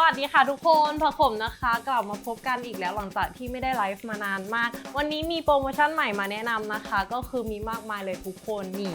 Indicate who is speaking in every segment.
Speaker 1: วัสดีค่ะทุกคนพบผมนะคะ กลับมาพบกันอีกแล้วหลังจากที่ไม่ได้ไลฟ์มานานมาก วันนี้มีโปรโมชั่นใหม่มาแนะนำนะคะ ก็คือมีมากมายเลยทุกคนนี่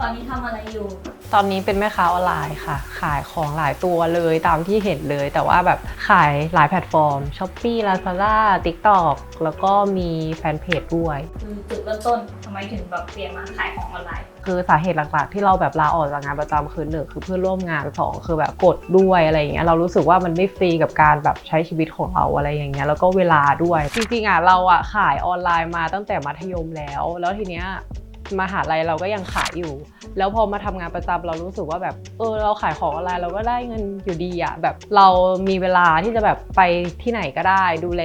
Speaker 2: ตอนนี้ทำอะไรอยู่
Speaker 1: ตอนนี้เป็นแม่ค้าออนไลน์ค่ะ ขายของหลายตัวเลยตามที่เห็นเลย แต่ว่าแบบขายหลายแพลตฟอร์ม s h อ p e e Lazada TikTok แล้วก็มีแฟนเพจด้วย
Speaker 2: คือจุดเริ่มต้นทำไมถึงแบบเปลี่ยนมาขายของออนไลน์
Speaker 1: คือสาเหตุหลักๆ ที่เราแบบลาออกจากงานประจำคือหนึ่งคือเพื่อนร่วมงานสองคือแบบกดด้วยอะไรอย่างเงี้ยเรารู้สึกว่ามันไม่ฟรีกับการแบบใช้ชีวิตของเราอะไรอย่างเงี้ยแล้วก็เวลาด้วย จริงๆอะเราอะขายออนไลน์มาตั้งแต่มัธยมแล้ว แล้วทีเนี้ย มหาลัยเราก็ยังขายอยู่ แล้วพอมาทำงานประจำเรารู้สึกว่าแบบเออเราขายของออนไลน์เราก็ได้เงินอยู่ดีอะแบบเรามีเวลาที่จะแบบไปที่ไหนก็ได้ ดูแล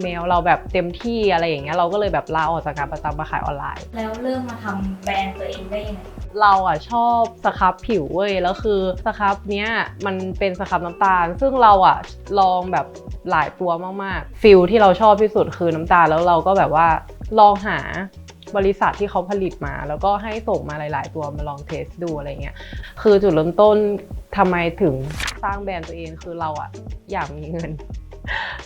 Speaker 1: แมวเราแบบเต็มที่อะไรอย่างเงี้ยเราก็เลยแบบลาออกจากงานประจำมาขายออนไลน์
Speaker 2: แล้วเริ่มมาทำแบรนด์ตัวเองได้ยังไง
Speaker 1: เราอะชอบสครับผิวเว้ยแล้วคือสครับเนี้ยมันเป็นสครับน้ำตาล ซึ่งเราอะลองแบบหลายตัวมากๆฟิลที่เราชอบที่สุดคือน้ำตาลแล้วเราก็แบบว่าลองหา บริษัทที่เขาผลิตมา แล้วก็ให้ส่งมาหลาย ๆ ตัวมาลองเทสดูอะไรเงี้ยคือจุดเริ่มต้นทำไมถึงสร้างแบรนด์ตัวเองคือเราอะอยากมีเงิน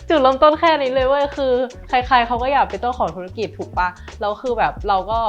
Speaker 1: จุดเริ่มต้นแค่นี้เลยเว้ยคือ ใคร ๆเขาก็อยากเป็นเจ้าของธุรกิจถูกปะแล้วคือแบบเราก็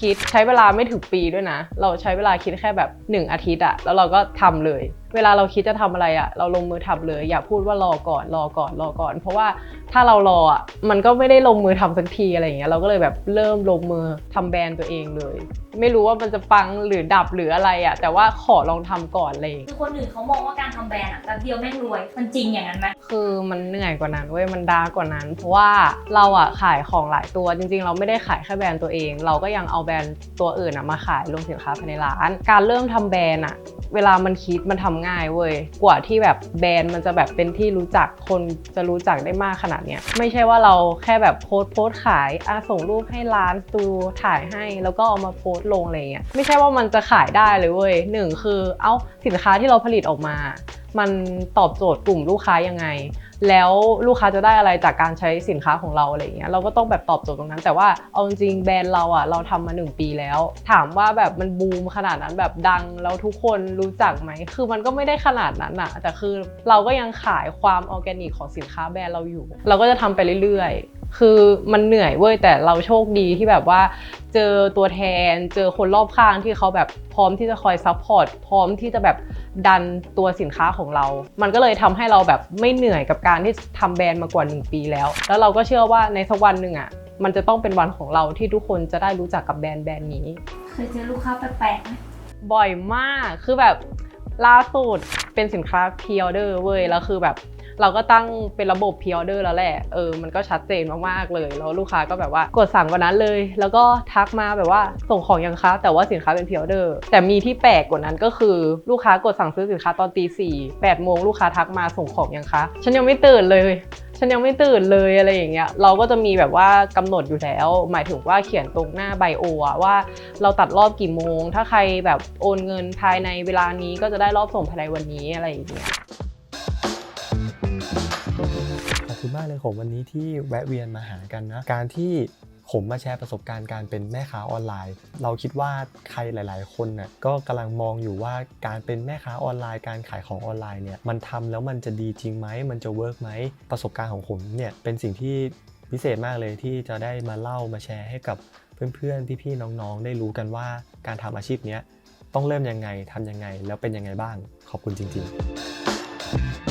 Speaker 1: คิดใช้เวลาไม่ถึงปีด้วยนะ เราใช้เวลาคิดแค่แบบ 1 อาทิตย์อะแล้วเราก็ทำเลยเวลาเราคิดจะทำอะไรอะเราลงมือทำเลย อย่าพูดว่ารอก่อนรอก่อนรอก่อน เพราะว่าถ้าเรารออะมันก็ไม่ได้ลงมือทำสักทีอะไรอย่างเงี้ยเราก็เลยแบบเริ่มลงมือทำแบรนด์ตัวเองเลย ไม่รู้ว่ามันจะปังหรือดับหรืออะไรอะแต่ว่าขอลองทำก่อนอะไรอย่างเลย
Speaker 2: คือคนอื่นเขามองว่าการทำแบรนด์อะแป๊บเดียวแม่งรวยมันจริงอย่างนั้นไหม
Speaker 1: คือมันเหนื่อยกว่านั้นเว้ยมันดากว่านั้น เพราะว่าเราอะขายของหลายตัวจริง ๆ เราไม่ได้ขายแค่แบรนด์ตัวเอง เราก็ยังเอาแบรนด์ตัวอื่นอะมาขายลงสินค้าภายในร้าน การเริ่มทำแบรนด์อะเวลามันคิดมันทำง่ายเว้ย กว่าที่แบบแบรนด์มันจะแบบเป็นที่รู้จักคนจะรู้จักได้มากขนาดเนี้ย ไม่ใช่ว่าเราแค่แบบโพส์โพส์ขายอะส่งรูปให้ร้านตูถ่ายให้แล้วก็เอามาโพส์ลงอะไรเงี้ย ไม่ใช่ว่ามันจะขายได้เลยเว้ยหนึ่งคือ เอ้าสินค้าที่เราผลิตออกมา มันตอบโจทย์กลุ่มลูกค้ายังไง แล้วลูกค้าจะได้อะไรจากการใช้สินค้าของเราอะไรเงี้ยเราก็ต้องแบบตอบโจทย์ตรงนั้น แต่ว่าเอาจริงแบรนด์เราอะเราทำมา 1 ปีแล้ว ถามว่าแบบมันบูมขนาดนั้นแบบดังแล้วทุกคนรู้จักไหมคือมันก็ไม่ได้ขนาดนั้นอะแต่คือเราก็ยังขายความออร์แกนิกของสินค้าแบรนด์เราอยู่ เราก็จะทำไปเรื่อยๆ คือมันเหนื่อยเว้ยแต่เราโชคดีที่แบบว่า เจอตัวแทน เจอคนรอบข้างที่เขาแบบพร้อมที่จะคอยซัพพอร์ตพร้อมที่จะแบบ ดันตัวสินค้าของเรา มันก็เลยทำให้เราแบบไม่เหนื่อยกับการที่ทำแบรนด์มากว่า 1 ปีแล้ว แล้วเราก็เชื่อว่าในสักวันหนึ่งอะ มันจะต้องเป็นวันของเราที่ทุกคนจะได้รู้จักกับแบรนด์แบรนด์นี้
Speaker 2: เคยเจอลูกค้าแปลกๆไหม
Speaker 1: บ่อยมาก คือแบบล่าสุดเป็นสินค้าพ r ออเดอร์เว้ย แล้วคือแบบ เราก็ตั้งเป็นระบบพ r ออเดอร์แล้วแหละเออมันก็ชัดเจนมากๆเลย แล้วลูกค้าก็แบบว่ากดสั่งวันนั้นเลย แล้วก็ทักมาแบบว่าส่งของยังคะแต่ว่าสินค้าเป็นพ r ออเดอร์แต่มีที่แปลกกว่านั้นก็คือลูกค้ากดสั่งซื้อสินค้าตอนตีสี่แปดโมงลูกค้าทักมาส่งของยังคะฉันยังไม่ตื่นเลยฉันยังไม่ตื่นเลยอะไรอย่างเงี้ย เราก็จะมีแบบว่ากำหนดอยู่แล้ว หมายถึงว่าเขียนตรงหน้าไบโออะว่าเราตัดรอบกี่โมง ถ้าใครแบบโอนเงินภายในเวลานี้ก็จะได้รอบส่งภายในวันนี้อะไรอย่างเงี้ย
Speaker 3: คุณมากเลยผมวันนี้ที่แวะเวียนมาหากันนะ การที่ผมมาแชร์ประสบการณ์การเป็นแม่ค้าออนไลน์ เราคิดว่าใครหลาย ๆ คนน่ะก็กำลังมองอยู่ว่าการเป็นแม่ค้าออนไลน์ การขายของออนไลน์เนี่ยมันทำแล้วมันจะดีจริงไหมมันจะเวิร์กไหมประสบการณ์ของผมเนี่ยเป็นสิ่งที่พิเศษมากเลยที่จะได้มาเล่ามาแชร์ให้กับเพื่อนๆ พี่ๆ น้องๆ ได้รู้กันว่าการทำอาชีพเนี้ยต้องเริ่มยังไงทำยังไงแล้วเป็นยังไงบ้างขอบคุณจริง ๆ